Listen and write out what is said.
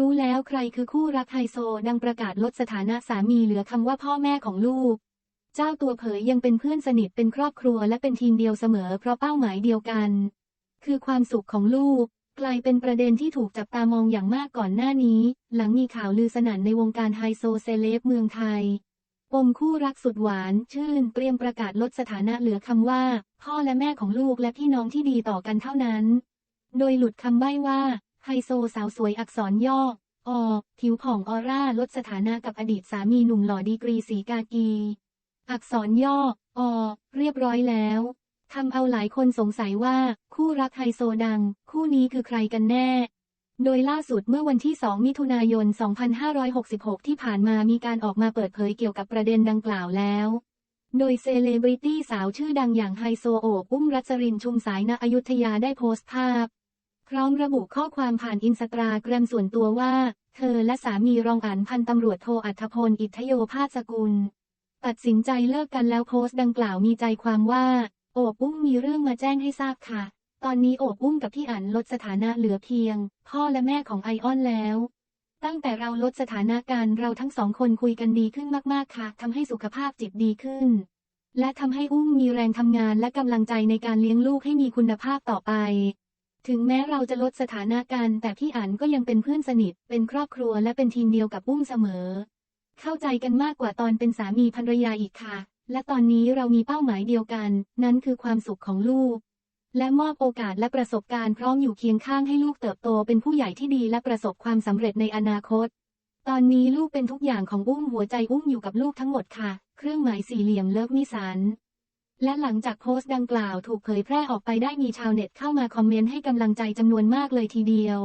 รู้แล้วใครคือคู่รักไฮโซดังประกาศลดสถานะสามีเหลือคำว่าพ่อแม่ของลูก เจ้าตัวเผยยังเป็นเพื่อนสนิทเป็นครอบครัวและเป็นทีมเดียวเสมอเพราะเป้าหมายเดียวกัน คือความสุขของลูก กลายเป็นประเด็นที่ถูกจับตามองอย่างมากก่อนหน้านี้ หลังมีข่าวลือสนั่นในวงการไฮโซเซเลบเมืองไทยปมคู่รักสุดหวาน ชื่น เตรียมประกาศลดสถานะเหลือคำว่า พ่อและแม่ของลูกและพี่น้องที่ดีต่อกันเท่านั้น โดยหลุดคำใบ้ว่า ไฮโซสาวสวยอักษรย่อ อ ผิวผ่องออร่าลดสถานะกับอดีตสามีหนุ่มหล่อดีกรีสีกากี อักษรย่อ อ เรียบร้อยแล้วทำเอาหลายคนสงสัยว่าคู่รักไฮโซดัง คู่นี้คือใครกันแน่ โดยล่าสุดเมื่อวันที่ 2 มิถุนายน 2566 ที่ผ่านมามีการออกมาเปิดเผยเกี่ยวกับประเด็นดังกล่าวแล้ว โดยเซเลบริตี้สาวชื่อดังอย่างไฮโซโอบอุ้มรัชรินชุมสายณอยุธยาได้โพสต์ภาพ พร้อมระบุข้อความผ่านอินสตาแกรมส่วนตัวว่า เธอและสามีรองอันพันตำรวจโทอัธพล อิทธโยภาสกุล ตัดสินใจเลิกกันแล้วโพสต์ดังกล่าวมีใจความว่า โอบอุ้มมีเรื่องมาแจ้งให้ทราบค่ะ ตอนนี้โอบอุ้มกับพี่อันลดสถานะเหลือเพียง พ่อและแม่ของไอออนแล้วตั้งแต่เราลดสถานะกันเราทั้งสองคนคุยกันดีขึ้นมาก ๆ ค่ะทำให้สุขภาพจิตดีขึ้น และทำให้อุ้มมีแรงทำงานและกำลังใจในการเลี้ยงลูกให้มีคุณภาพต่อไป ถึงแม้เราจะลดสถานะกันแต่พี่อั๋นก็ยังเป็นเพื่อนสนิท เป็นครอบครัวและเป็นทีมเดียวกับอุ้มเสมอ เข้าใจกันมากกว่าตอนเป็นสามีภรรยาอีกค่ะ และตอนนี้เรามีเป้าหมายเดียวกัน นั่นคือความสุขของลูก และมอบโอกาสและประสบการณ์พร้อมอยู่เคียงข้างให้ลูกเติบโตเป็นผู้ใหญ่ที่ดีและประสบความสำเร็จในอนาคต ตอนนี้ลูกเป็นทุกอย่างของอุ้มหัวใจอุ้มอยู่กับลูกทั้งหมดค่ะ เครื่องหมายสี่เหลี่ยมเลิฟนิสัน และหลังจากโพสต์ดังกล่าวถูกเผยแพร่ออกไปได้มีชาวเน็ตเข้ามาคอมเมนต์ให้กำลังใจจำนวนมากเลยทีเดียว